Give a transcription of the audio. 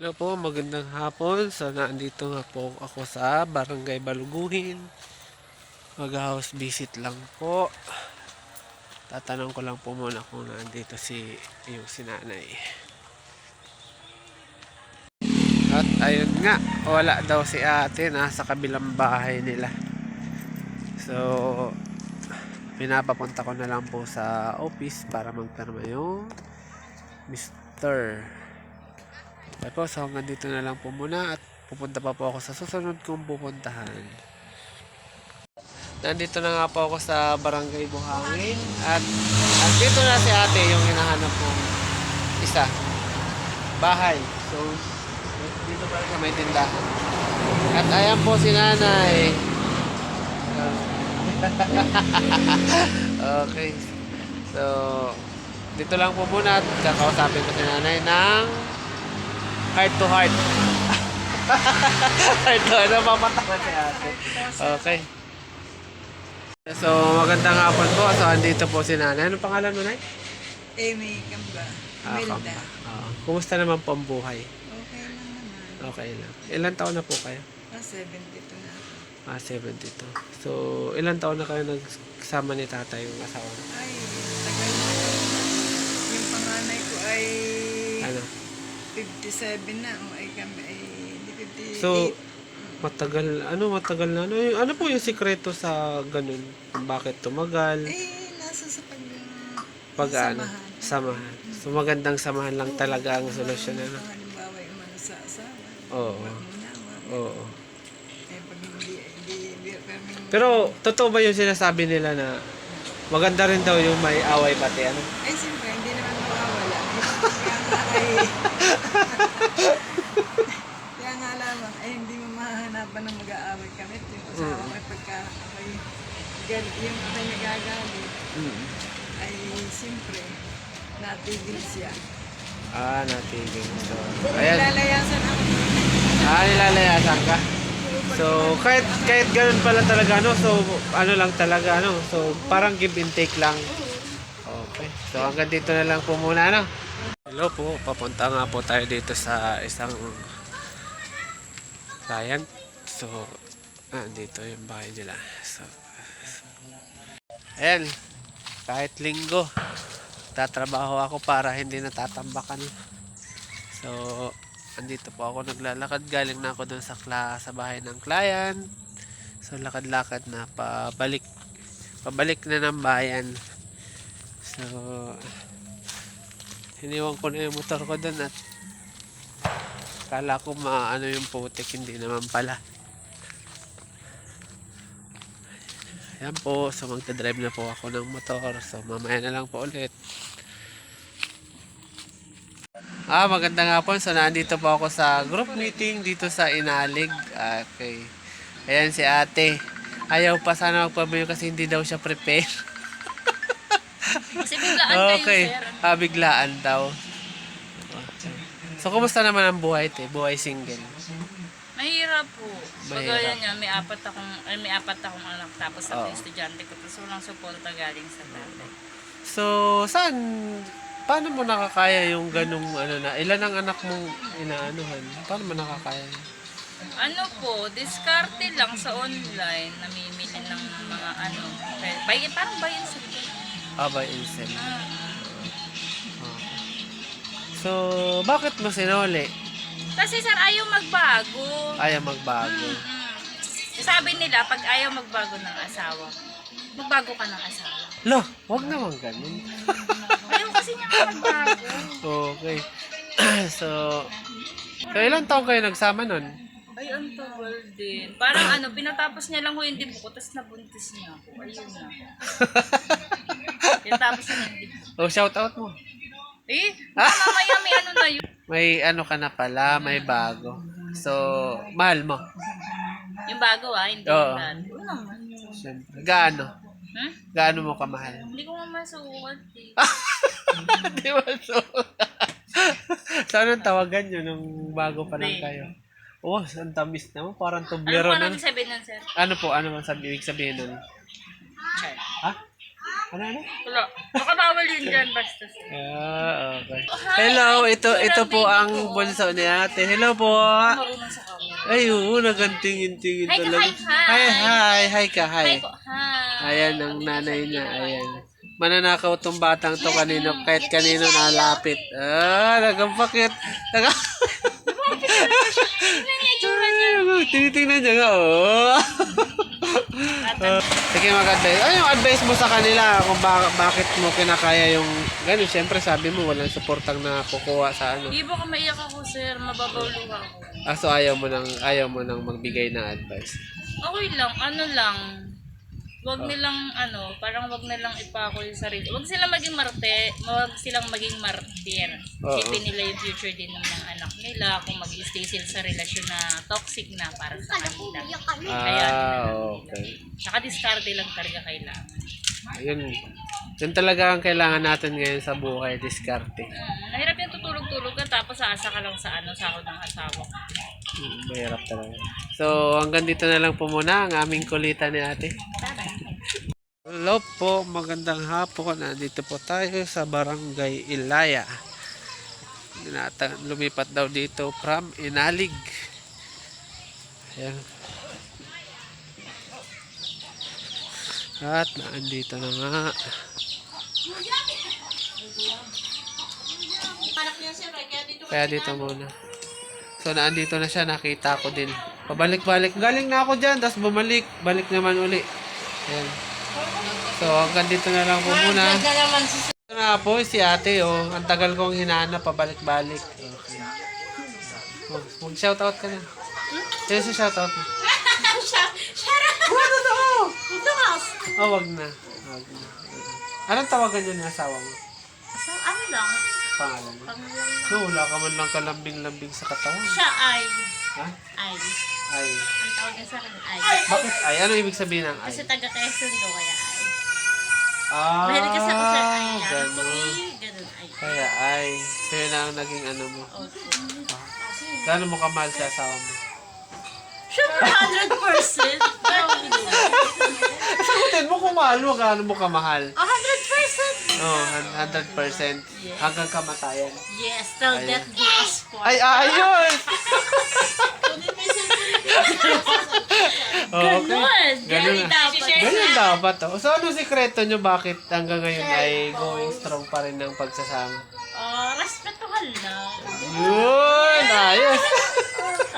Hello po, magandang hapon. So, naandito nga po ako sa Barangay Baluguhin. Mag-house visit lang po. Tatanong ko lang po muna kung naandito si yung sinanay. At ayun nga, wala daw si ate nasa kabilang bahay nila. So, pinapapunta ko na lang po sa office para magpirma yung Mr. Tapos hanggang dito na lang po muna at pupunta pa po ako sa susunod kong pupuntahan. Nandito na nga po ako sa Barangay Buhangin at andito na si ate yung hinahanap kong isa. Bahay. So, dito pa sa may tindahan. At ayan po si nanay. okay. So, dito lang po muna at kakausapin ko si nanay ng heart to heart. heart to heart. Si ate. Okay. So, magandang hapon po. So, andito po si nanay. Anong pangalan mo, nay? Amy Gamba. Ah, Imelda. Kamba. Ah, kumusta naman po ang buhay? Okay lang naman. Okay lang. Ilan taon na po kayo? Ah, 72 na ako. Ah, 72. So, ilan taon na kayo nagsama ni tatay yung asawa? Ay, tagal na. Yung panganay ko ay Ano? 57 na. O ay kami ay hindi 58. So, matagal, ano, matagal na. Ano, yung- ano po yung sikreto sa ganun? Bakit tumagal? eh, nasa sa pag... Pag ano? samahan. Samahan. So, magandang samahan lang talaga ang solusyon. Ano? Halimbawa yung mga sa asawa. Oo. Wag muna, wag. Oo. Eh, pag hindi, hindi, hindi kami... Pero, totoo ba yung sinasabi nila na maganda rin daw yung may away pati? Ano? Ay, siyempre, hindi naman mawawala. Kaya nga ay... Kaya nga lamang, ay hindi mo mahahanapan ng mag-aaway kami. At Yung asawa ko ay pagka ako'y gal, yung ako'y nagagalit, Mm. ay siyempre, natigil siya. Ah, natigil. So, ayan. Lalayasan ako. Ah, nilalayasan ka? So, kahit kahit ganun pala talaga, no? So, ano lang talaga, no? So, parang give and take lang. Okay. So, hanggang dito na lang po muna, no? Hello po, papunta nga po tayo dito sa isang client. So, ah, dito yung bahay nila. So, ayan. Kahit linggo, tatrabaho ako para hindi natatambakan. So, andito po ako naglalakad. Galing na ako dun sa, sa bahay ng client. So, lakad-lakad na pabalik. Pabalik na ng bayan. So, hiniwan ko na yung motor ko dun at kala ko maano yung putik. Hindi naman pala. Ayan po. So, magta-drive na po ako ng motor. So, mamaya na lang po ulit. Ah, maganda nga po. So, nandito po ako sa group meeting dito sa Inalig. Okay. Ayan si ate. Ayaw pa sana magpabayo kasi hindi daw siya prepare. Kasi biglaan kayo, okay. sir. Ah, biglaan daw. So, kumusta naman ang buhay, te? Buhay single. Mahirap po. Mahirap. Pagaya niya, may apat akong, ay, may apat akong anak tapos ako Oo. estudyante ko tapos walang suporta galing sa tatay. So, saan? Paano mo nakakaya yung ganung ano na? Ilan ang anak mong inaanuhan? Paano mo nakakaya? yun? Ano po, diskarte lang sa online, namimili ng mga ano, bay, parang bayan sa Ah, by incel. Ah, So, bakit mo sinuli? Kasi sir, ayaw magbago. Ayaw magbago. Mm-mm. Sabi nila, pag ayaw magbago ng asawa, magbago ka ng asawa. Lo, wag naman ganun. Ayaw kasi niya magbago. Okay. so, so ilang taon kayo nagsama nun? Ay, ang tagal din. Parang ano, pinatapos niya lang ho yung dibu ko, tapos nabuntis niya ako. Ayun na. Pinatapos niya yung dibu. Oh, shout out mo. Eh, mamaya may ano na yun. May ano ka na pala, may bago. So, mahal mo. Yung bago ah, hindi Oo. naman. Siyempre. Gaano? Hmm? Gaano mo kamahal? Hindi ko nga masuot eh. Di ba so? so, anong tawagan nyo nung bago pa lang kayo? Oh, ang tamis naman. Parang Ano tublero po na. namin sabihin nun, sir? Ano po? Ano man sabi, ibig sabihin nun? Ano, ano? Wala. Baka bawal yun dyan, basta. Ah, okay. Hello, ito ito po ang bunso ni ate. Hello po. Marunong sa camera. Ay, oo, nagantingin-tingin Hi talaga. hi, hi. Hi, hi, hi ka, hi. Hi po. Hi. Ayan ang nanay niya, ayan. Mananakaw tong batang to kanino, kahit kanino nalapit. Ah, nagampakit. Naga... Tinitingnan niya nga, oh. Sige, mag-advise. Ano yung advice mo sa kanila kung ba- bakit mo kinakaya yung ganun? Siyempre, sabi mo, walang supportang na kukuha sa ano. Di ba ka maiyak ako, sir? Mababaw luha ako. Ah, so ayaw mo nang, ayaw mo nang magbigay ng advice. Okay lang, ano lang. Wag nilang ano, parang wag nilang ipako yung sarili. Wag silang maging marte, wag silang maging martir. Oo. Isipin nila yung future din ng mga anak nila kung mag-stay sila sa relasyon na toxic na para sa kanila. Ah, okay. Saka diskarte lang talaga kailangan. Yun. Yun talaga ang kailangan natin ngayon sa buhay, diskarte. Mm, Nahirap yung tutulog-tulog ka tapos aasa ka lang sa ano, sahod ng asawa. Mm, Mahirap talaga. So, hanggang dito na lang po muna ang aming kulitan ni ate. Hello po, magandang hapon. Nandito po tayo sa Barangay Ilaya. Lumipat daw dito from Inalig. Ayan. At naandito na nga. Kaya dito muna. So, naandito na siya. Nakita ko din. Pabalik-balik. Galing na ako dyan. Tapos bumalik. Balik naman uli. Ayan. So, hanggang dito na lang po muna. Ito na po si ate. Oh. Ang tagal kong hinanap. Pabalik-balik. Okay. Oh, Mag-shoutout ka na. Sino si shoutout mo? Ano to? Oh, wag na. Wag na. Anong tawagan niyo ni asawa mo? So, ano lang, Pangalan mo? No, wala ka man lang kalambing-lambing sa katawan. siya ay, Ha? ay, Ay. ang tawag niya sa akin ay. Bakit ay? Ano ibig sabihin ng ay? Kasi taga Quezon do, kaya ay. Ah, Mahilig ako sa ay. Ang ganun. puti, ganun ay. Kaya ay. So yun ang naging ano mo. Okay. Gano'n mo kamahal sa asawa mo? Siyempre, 100%. Sagutin mo kung mahal mo, gano'n mo kamahal. 100%. Oh, 100%. Hanggang kamatayan. Yes, till death do us part. Ay, ayos! Ganun. Ganun Ganun na. dapat. Ganun dapat to. So, ano sikreto nyo bakit hanggang ngayon ay going strong pa rin ng pagsasama? Oh, respetuhan lang. Yun! Ayos!